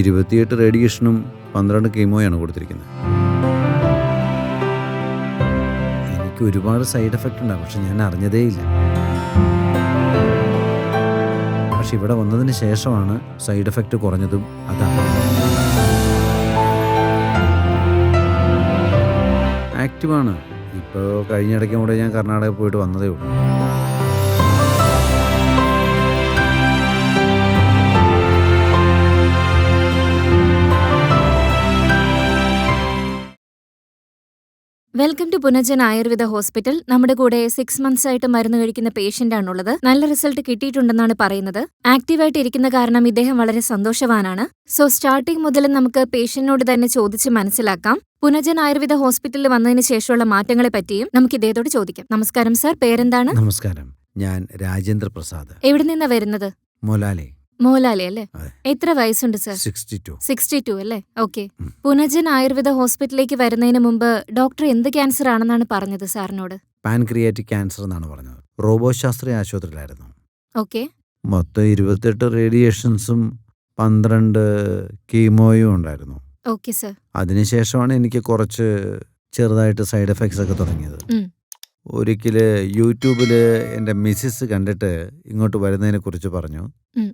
ഇരുപത്തിയെട്ട് റേഡിയേഷനും പന്ത്രണ്ട് കീമോയാണ് കൊടുത്തിരിക്കുന്നത്. എനിക്ക് ഒരുപാട് സൈഡ് എഫക്റ്റ് ഉണ്ടാകും പക്ഷെ ഞാൻ അറിഞ്ഞതേയില്ല പക്ഷെ ഇവിടെ വന്നതിന് ശേഷമാണ് സൈഡ് എഫക്റ്റ് കുറഞ്ഞതും അതാണ്. ആക്റ്റീവാണ്. ഇപ്പോൾ കഴിഞ്ഞിടയ്ക്കും കൂടെ ഞാൻ കർണാടകയിൽ പോയിട്ട് വന്നതേ ഉള്ളൂ. Welcome to Punajan Ayurveda hospital നമ്മുടെ കൂടെ സിക്സ് മന്ത്സ് ആയിട്ട് മരുന്ന് കഴിക്കുന്ന പേഷ്യന്റ് ആണുള്ളത്. നല്ല റിസൾട്ട് കിട്ടിയിട്ടുണ്ടെന്നാണ് പറയുന്നത്. ആക്റ്റീവായിട്ട് ഇരിക്കുന്ന കാരണം ഇദ്ദേഹം വളരെ സന്തോഷവാനാണ്. സോ സ്റ്റാർട്ടിംഗ് മുതൽ നമുക്ക് പേഷ്യന്റിനോട് തന്നെ ചോദിച്ച് മനസ്സിലാക്കാം. പുനജൻ ആയുർവേദ ഹോസ്പിറ്റലിൽ വന്നതിന് ശേഷമുള്ള മാറ്റങ്ങളെ പറ്റിയും നമുക്ക് ഇദ്ദേഹത്തോട് ചോദിക്കാം. നമസ്കാരം സാർ പേരെന്താണ്? നമസ്കാരം. ഞാൻ രാജേന്ദ്ര പ്രസാദ് എവിടെ നിന്നാണ് വരുന്നത്? മൊലാലെ. മോലാലി അല്ലേ. എത്ര വയസ്സുണ്ട് sir? Sixty two. Sixty two അല്ലേ? ഓക്കെ. പുനജൻ ആയുർവേദ ഹോസ്പിറ്റലിലേക്ക് വരുന്നതിന് മുമ്പ് ഡോക്ടർ എന്ത് ക്യാൻസർ ആണെന്നാണ് പറഞ്ഞത് സാറിനോട്? പാൻക്രിയാറ്റിക് ക്യാൻസർ എന്നാണ് പറഞ്ഞത്. റോബോ ശാസ്ത്രി ആശുപത്രിയിലായിരുന്നു. ഓക്കെ. മൊത്തം ഇരുപത്തെട്ട് റേഡിയേഷൻസും പന്ത്രണ്ട് കീമോയും ഉണ്ടായിരുന്നു. Okay sir. അതിനുശേഷമാണ് എനിക്ക് കുറച്ച് ചെറുതായിട്ട് സൈഡ് എഫക്ട്സ് ഒക്കെ തുടങ്ങിയത്. ഒരിക്കൽ യൂട്യൂബിൽ എന്റെ മിസ്സിസ് കണ്ടിട്ട് ഇങ്ങോട്ട് വരുന്നതിനെ കുറിച്ച് പറഞ്ഞു.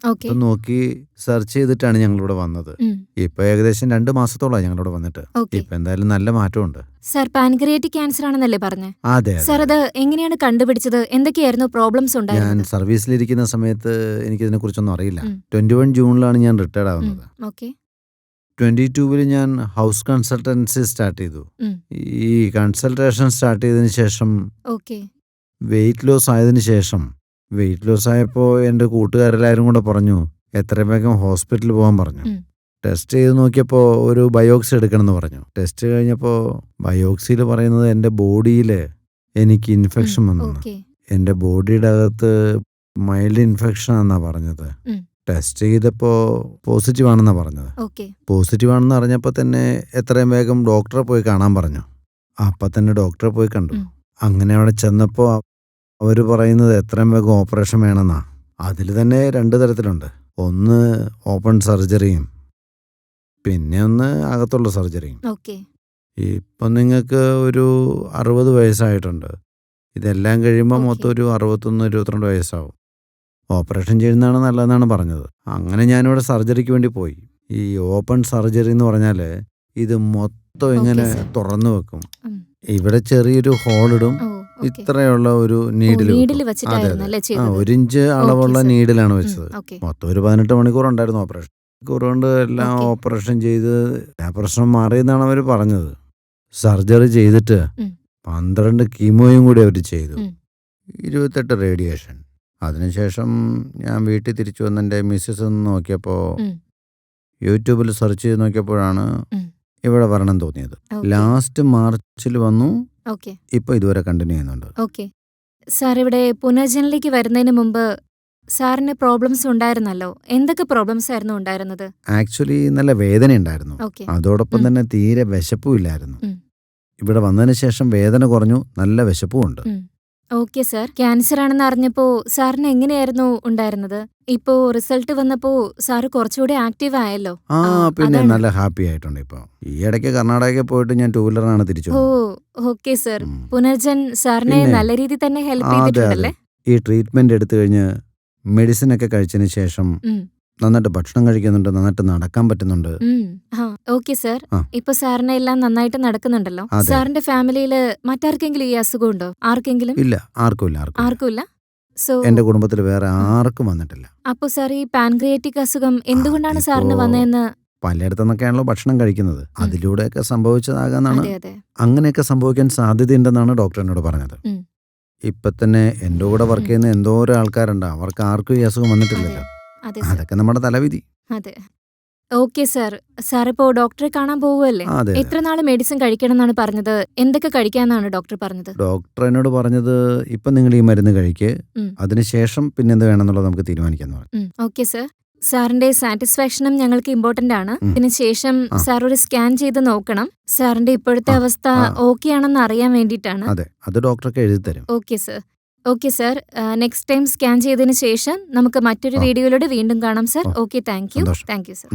ഓക്കെ. അപ്പം നോക്കി സെർച്ച് ചെയ്തിട്ടാണ് ഞങ്ങളിവിടെ വന്നത്. ഇപ്പൊ ഏകദേശം രണ്ട് മാസത്തോളമായി ഞങ്ങളിവിടെ വന്നിട്ട്. ഓക്കെ. ഇപ്പൊ എന്തായാലും നല്ല മാറ്റമുണ്ട്. സർ പാൻക്രിയാറ്റിക് ക്യാൻസർ ആണെന്നല്ലേ പറഞ്ഞു? അതെ സർ അതെ എങ്ങനെയാണ് കണ്ടുപിടിച്ചത്? എന്തൊക്കെയായിരുന്നു പ്രോബ്ലംസ് ഞാൻ ഉണ്ടായിരുന്നത്? സർവീസിലിരിക്കുന്ന സമയത്ത് എനിക്കിതിനെ കുറിച്ചൊന്നും അറിയില്ല. ഉം. ട്വന്റി വൺ ജൂണിലാണ് ഞാൻ റിട്ടയർഡ് ആവുന്നത്. ഓക്കെ. ട്വന്റി ടൂവിൽ ഞാൻ ഹൗസ് കൺസൾട്ടൻസി സ്റ്റാർട്ട് ചെയ്തു. ഈ കൺസൾട്ടേഷൻ സ്റ്റാർട്ട് ചെയ്തതിന് ശേഷം വെയിറ്റ് ലോസ് ആയതിനു ശേഷം വെയിറ്റ് ലോസ് ആയപ്പോൾ എന്റെ കൂട്ടുകാരെല്ലാവരും കൂടെ പറഞ്ഞു എത്രയും വേഗം ഹോസ്പിറ്റലിൽ പോകാൻ പറഞ്ഞു. ടെസ്റ്റ് ചെയ്ത് നോക്കിയപ്പോൾ ഒരു ബയോക്സി എടുക്കണം എന്ന് പറഞ്ഞു. ടെസ്റ്റ് കഴിഞ്ഞപ്പോൾ ബയോക്സിയിൽ പറയുന്നത് എന്റെ ബോഡിയിൽ എനിക്ക് ഇൻഫെക്ഷൻ വന്നു. എന്റെ ബോഡിയുടെ അകത്ത് മൈൽഡ് ഇൻഫെക്ഷൻ എന്നാണ് പറഞ്ഞത്. ടെസ്റ്റ് ചെയ്തപ്പോൾ പോസിറ്റീവ് ആണെന്നാണ് പറഞ്ഞത്. ഓക്കെ. പോസിറ്റീവ് ആണെന്ന് അറിഞ്ഞപ്പോൾ തന്നെ എത്രയും വേഗം ഡോക്ടറെ പോയി കാണാൻ പറഞ്ഞു. അപ്പം തന്നെ ഡോക്ടറെ പോയി കണ്ടു. അങ്ങനെ അവിടെ ചെന്നപ്പോൾ അവർ പറയുന്നത് എത്രയും വേഗം ഓപ്പറേഷൻ വേണമെന്നാ അതിൽ തന്നെ രണ്ട് തരത്തിലുണ്ട്. ഒന്ന് ഓപ്പൺ സർജറിയും പിന്നെ ഒന്ന് അകത്തുള്ള സർജറിയും ഓക്കെ. ഇപ്പം നിങ്ങൾക്ക് ഒരു അറുപത് വയസ്സായിട്ടുണ്ട്. ഇതെല്ലാം കഴിയുമ്പോൾ. മൊത്തം ഒരു അറുപത്തൊന്ന് ഇരുപത്തിരണ്ട് വയസ്സാവും. ഓപ്പറേഷൻ ചെയ്യുന്നതാണ് നല്ലതെന്നാണ് പറഞ്ഞത്. അങ്ങനെ ഞാനിവിടെ സർജറിക്ക് വേണ്ടി പോയി. ഈ ഓപ്പൺ സർജറി എന്ന് പറഞ്ഞാൽ ഇത് മൊത്തം ഇങ്ങനെ തുറന്നു വെക്കും. ഇവിടെ ചെറിയൊരു ഹോളിടും ഇത്രയുള്ള ഒരു നീഡിൽ ചെയ്തത്? ഒരു ഇഞ്ച് അളവുള്ള നീഡിലാണ് വെച്ചത്. മൊത്തം ഒരു പതിനെട്ട് മണിക്കൂർ ഉണ്ടായിരുന്നു ഓപ്പറേഷൻ. മണിക്കൂർ കൊണ്ട് എല്ലാം ഓപ്പറേഷൻ ചെയ്ത് ആ പ്രശ്നം മാറിയെന്നാണ് അവർ പറഞ്ഞത്. സർജറി ചെയ്തിട്ട്. പന്ത്രണ്ട് കീമോയും കൂടി അവർ ചെയ്തു. ഇരുപത്തെട്ട് റേഡിയേഷൻ. അതിനുശേഷം ഞാൻ വീട്ടിൽ തിരിച്ചു വന്ന് എന്റെ മിസ്സസ് ഒന്ന് നോക്കിയപ്പോൾ ഉം. യൂട്യൂബിൽ സെർച്ച് ചെയ്ത് നോക്കിയപ്പോഴാണ് ഉം. ഇവിടെ വരണം തോന്നിയത്. ലാസ്റ്റ് മാർച്ചിൽ വന്നു. ഓക്കെ. ഇപ്പോൾ ഇതുവരെ കണ്ടിന്യൂ ചെയ്യുന്നുണ്ട്. ഓക്കെ. സാർ ഇവിടെ പുനർജനിലേക്ക് വരുന്നതിന് മുമ്പ് സാറിന് പ്രോബ്ലംസ് ഉണ്ടായിരുന്നല്ലോ? എന്തൊക്കെ പ്രോബ്ലംസ് ആയിരുന്നു ഉണ്ടായിരുന്നത്? ആക്ച്വലി നല്ല വേദന ഉണ്ടായിരുന്നു. ഓക്കെ. അതോടൊപ്പം ഉം. തന്നെ തീരെ വിശപ്പും ഇല്ലായിരുന്നു. ഉം. ഇവിടെ വന്നതിന് ശേഷം വേദന കുറഞ്ഞു. നല്ല വിശപ്പും ഉണ്ട്. ഓക്കെ സാർ ക്യാൻസർ ആണെന്ന് അറിഞ്ഞപ്പോ സാറിന് എങ്ങനെയായിരുന്നു ഉണ്ടായിരുന്നത് ഇപ്പോ റിസൾട്ട് വന്നപ്പോ സാറ് കുറച്ചുകൂടി ആക്റ്റീവ് ആയല്ലോ ആ പിന്നെ അതാണ്. നല്ല ഹാപ്പി ആയിട്ടുണ്ട് ഇപ്പൊ ഈ ഇടയ്ക്ക് കർണാടകയിൽ പോയിട്ട് ഞാൻ ടൂ വീലറാണ് തിരിച്ചു ഓ വന്നത്. ഓക്കെ സാർ ഉം. പുനർജൻ സാറിനെ പിന്നെ. നല്ല രീതിയിൽ തന്നെ ഹെൽപ്പ് ആ, അതെ, ചെയ്തിട്ടുണ്ടല്ലേ ഈ ട്രീറ്റ്മെന്റ് എടുത്തു കഴിഞ്ഞ് മെഡിസിൻ ഒക്കെ കഴിച്ചതിന് ശേഷം ഉം. നന്നായിട്ട് ഭക്ഷണം കഴിക്കുന്നുണ്ട് നന്നായിട്ട് നടക്കാൻ പറ്റുന്നുണ്ട്. Okay sir. ആ. ഇപ്പൊ സാറിനെ എല്ലാം നന്നായിട്ട് നടക്കുന്നുണ്ടല്ലോ. അതെ. സാറിന്റെ ഫാമിലിയിൽ മറ്റാർക്കെങ്കിലും ഈ അസുഖം ഉണ്ടോ ആർക്കെങ്കിലും? ഇല്ല ആർക്കും ഇല്ല ആർക്കും ഇല്ല. ആർക്കുമില്ല സോ എന്റെ കുടുംബത്തിൽ വേറെ ആർക്കും വന്നിട്ടില്ല. അപ്പൊ സാർ ഈ പാൻക്രിയാറ്റിക് അസുഖം എന്തുകൊണ്ടാണ് സാറിന് അതിപ്പോ- വന്നതെന്ന്? പലയിടത്തുനിന്നൊക്കെയാണല്ലോ ഭക്ഷണം കഴിക്കുന്നത്. അതിലൂടെയൊക്കെ സംഭവിച്ചതാകാന്നാണ് അതെ അതെ. അങ്ങനെയൊക്കെ സംഭവിക്കാൻ സാധ്യതയുണ്ടെന്നാണ് ഡോക്ടർ എന്നോട് പറഞ്ഞത്. ഉം. ഇപ്പൊ തന്നെ എന്റെ കൂടെ വർക്ക് ഉം. ചെയ്യുന്ന എന്തോരം ആൾക്കാരുണ്ട്. അവർക്ക് ആർക്കും ഈ അസുഖം വന്നിട്ടില്ലല്ലോ. അതൊക്കെ നമ്മുടെ തലവിധി. അതെ. Okay sir. സാർ ഇപ്പോ ഡോക്ടറെ കാണാൻ പോവുമല്ലേ അതെ എത്ര നാൾ മെഡിസിൻ കഴിക്കണം എന്നാണ് പറഞ്ഞത്? എന്തൊക്കെ കഴിക്കാന്നാണ് ഡോക്ടർ പറഞ്ഞത്? ഡോക്ടർ എന്നോട് പറഞ്ഞത് ഇപ്പൊ നിങ്ങൾ ഈ മരുന്ന് കഴിക്ക്. ഉം. അതിനുശേഷം പിന്നെ എന്ത് വേണമെന്നുള്ളത് നമുക്ക് തീരുമാനിക്കാന്ന് പറഞ്ഞു. Okay sir. സാറിന്റെ സാറ്റിസ്ഫാക്ഷനും ഞങ്ങൾക്ക് ഇമ്പോർട്ടന്റ് ആണ്. ഉം. ഇതിന് ശേഷം ആ. സാർ ഒരു സ്കാൻ ചെയ്ത് നോക്കണം. സാറിന്റെ ഇപ്പോഴത്തെ ആ, അവസ്ഥ ആ. ഓക്കെ ആണെന്ന് അറിയാൻ വേണ്ടിയിട്ടാണ്. അതെ അത് ഡോക്ടർക്ക് എഴുതി തരും okay sir. Okay sir next time scan ചെയ്തതിന് ശേഷം നമുക്ക് മറ്റൊരു. വീഡിയോയിലൂടെ വീണ്ടും കാണാം sir. Okay thank you thank you sir.